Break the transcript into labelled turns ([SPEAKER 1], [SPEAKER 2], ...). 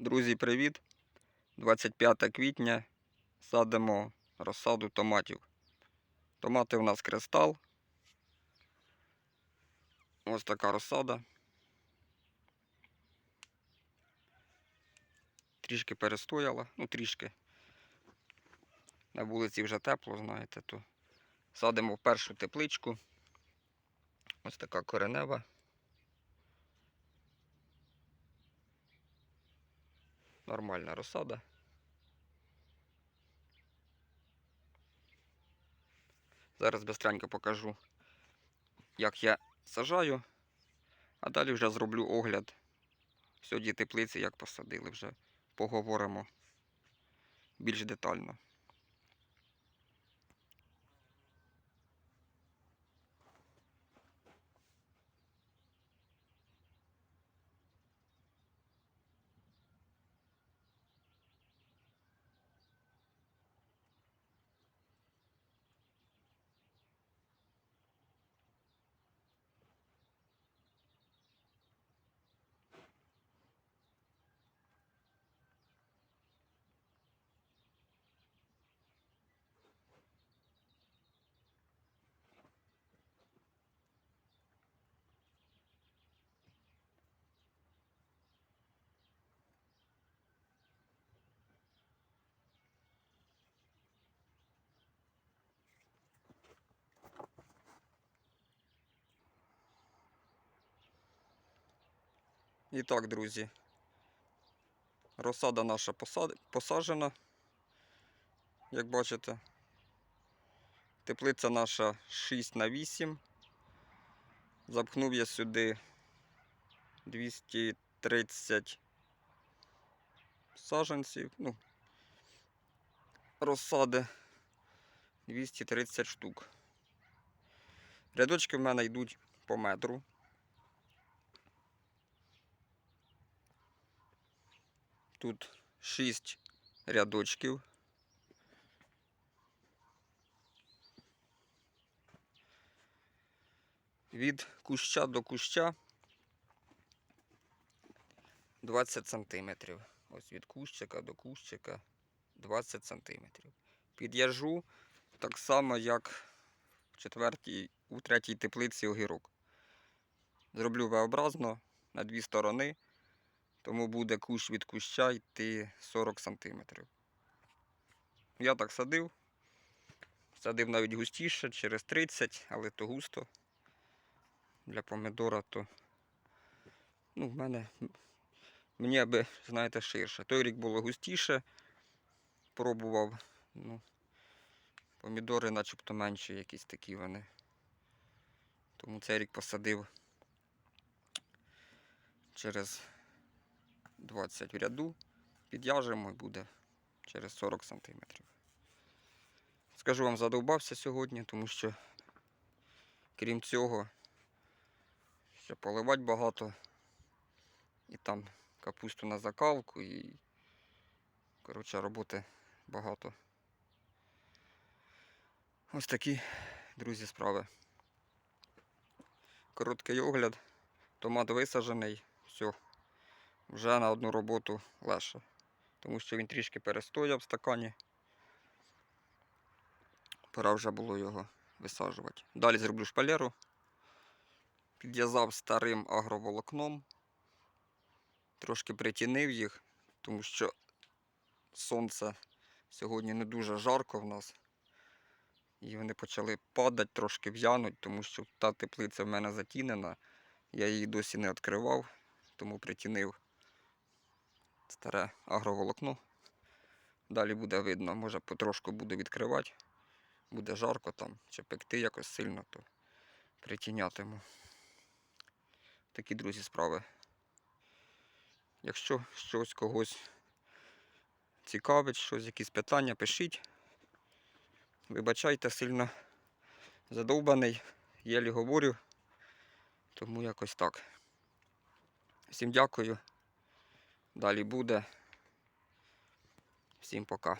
[SPEAKER 1] Друзі, привіт! 25 квітня садимо розсаду томатів. Томати у нас кристал. Ось така розсада. Трішки перестояла, ну трішки. На вулиці вже тепло, знаєте, то садимо в першу тепличку. Ось така коренева. Нормальна розсада. Зараз быстренько покажу, як я сажаю, а далі вже зроблю огляд сьогодні теплиці, як посадили вже. Поговоримо більш детально. І так, друзі, розсада наша посад... посаджена, як бачите. Теплиця наша 6 на 8. Запхнув я сюди 230 саджанців, ну, розсади 230 штук. Рядочки в мене йдуть по метру. Тут 6 рядочків. Від куща до куща 20 сантиметрів. Ось від кущика до кущика 20 сантиметрів. Під'яжу так само, як в четвертій, у третій теплиці огірок. Зроблю V-образно на дві сторони тому буде кущ від куща йти 40 см. Я так садив. Садив навіть густіше, через 30, але то густо. Для помидора то ну, в мене мені аби, знаєте, ширше. Той рік було густіше, пробував. Ну, Помідори начебто менші якісь такі вони. Тому цей рік посадив через 20 в ряду, підв'яжемо і буде через 40 см. Скажу вам, задовбався сьогодні, тому що, крім цього, ще поливати багато. І там капусту на закалку і, коротше, роботи багато. Ось такі, друзі, справи. Короткий огляд, томат висаджений, все вже на одну роботу легше. Тому що він трішки перестояв в стакані. Пора вже було його висаджувати. Далі зроблю шпалеру. Підв'язав старим агроволокном. Трошки притінив їх, тому що сонце сьогодні не дуже жарко в нас. І вони почали падати, трошки в'януть, тому що та теплиця в мене затінена. Я її досі не відкривав, тому притінив старе агроволокно. Далі буде видно, може потрошку буду відкривати. Буде жарко там, чи пекти якось сильно, то притінятиму. Такі, друзі, справи. Якщо щось когось цікавить, щось, якісь питання, пишіть. Вибачайте, сильно задовбаний, єлі говорю, тому якось так. Всім дякую. Далі буде. Всім пока.